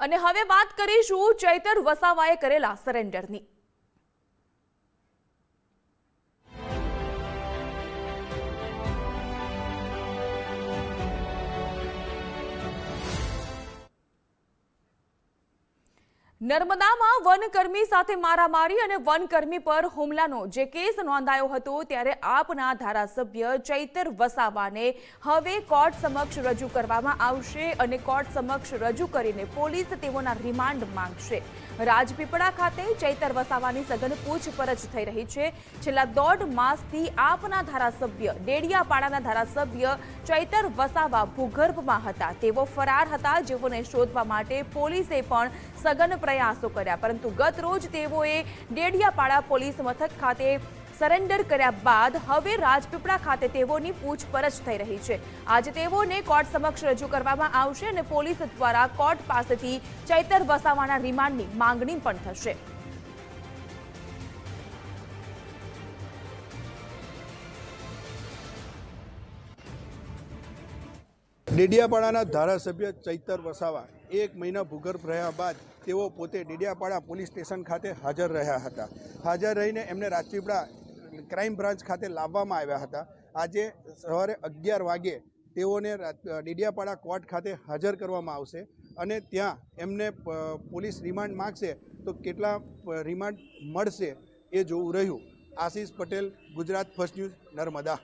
અને હવે વાત કરીશું ચૈતર વસાવાએ કરેલા સરેન્ડરની નર્મદામાં વનકર્મી સાથે મારામારી અને વનકર્મી પર હુમલાનો જે કેસ નોંધાયો હતો ત્યારે આપના ધારાસભ્ય ચૈતર વસાવાને હવે કોર્ટ સમક્ષ રજૂ કરવામાં આવશે અને કોર્ટ સમક્ષ રજૂ કરીને પોલીસ તેઓના રિમાન્ડ માંગશે. રાજપીપળા ખાતે ચૈતર વસાવાની સઘન પૂછપરછ થઈ રહી છે. છેલ્લા દોઢ માસથી આપના ધારાસભ્ય, ડેડિયાપાડાના ધારાસભ્ય ચૈતર વસાવા ભૂગર્ભમાં હતા. તેઓ ફરાર હતા. જેઓને શોધવા માટે પોલીસે પણ સઘન પ્રયાસો કર્યા. પરંતુ ગત રોજ તેઓએ ડેડિયાપાડા પોલીસ મથક ખાતે સરેન્ડર કર્યા બાદ હવે રાજપીપળા ખાતે તેઓની પૂછપરછ થઈ રહી છે. આજે તેઓને કોર્ટ સમક્ષ રજૂ કરવામાં આવશે અને પોલીસ દ્વારા કોર્ટ પાસેથી ચૈતર વસાવાના રિમાન્ડની માંગણી પણ થશે. ડેડિયાપાડાના ધારાસભ્ય ચૈતર વસાવા એક મહિના ભૂગર્ભ રહ્યા બાદ તેઓ પોતે ડેડિયાપાડા પોલીસ સ્ટેશન ખાતે હાજર રહ્યા હતા. હાજર રહીને એમને રાજપીપળા ક્રાઇમ બ્રાન્ચ ખાતે લાવવામાં આવ્યા હતા. આજે સવારે અગિયાર વાગે તેઓને ડેડિયાપાડા કોર્ટ ખાતે હાજર કરવામાં આવશે અને ત્યાં એમને પોલીસ રિમાન્ડ માગશે તો કેટલા રિમાન્ડ મળશે એ જોવું રહ્યું. Ashish Patel, Gujarat first news, Narmada.